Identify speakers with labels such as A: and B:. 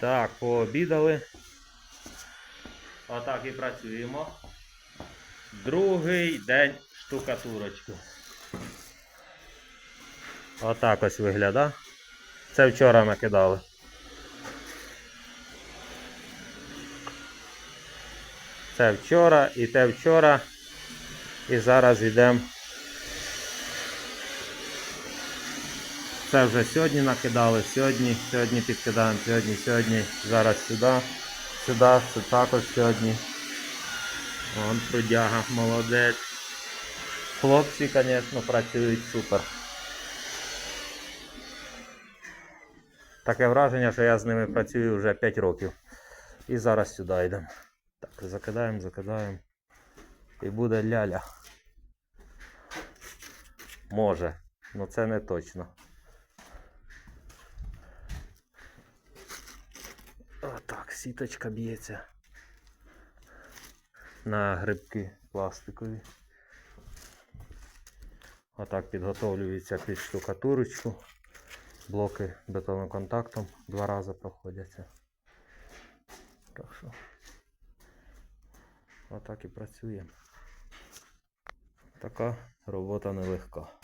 A: Так, пообідали. Отак і працюємо. Другий день штукатурочки. Отак ось виглядає. Це вчора накидали. Це вчора і те вчора. І зараз йдемо. Це вже сьогодні накидали, сьогодні, сьогодні підкидаємо, сьогодні, сьогодні, зараз сюди, сюди, це також сьогодні. Вон трудяга, молодець. Хлопці, звісно, працюють супер. Таке враження, що я з ними працюю вже 5 років. І зараз сюди йдемо. Так, закидаємо, закидаємо. І буде ляля. Може, але це не точно. Отак, сіточка б'ється. На грибки пластикові. Отак підготовлюється під штукатурочку. Блоки бетоноконтактом два рази проходяться. Так що. Отак і працюємо. Така робота нелегка.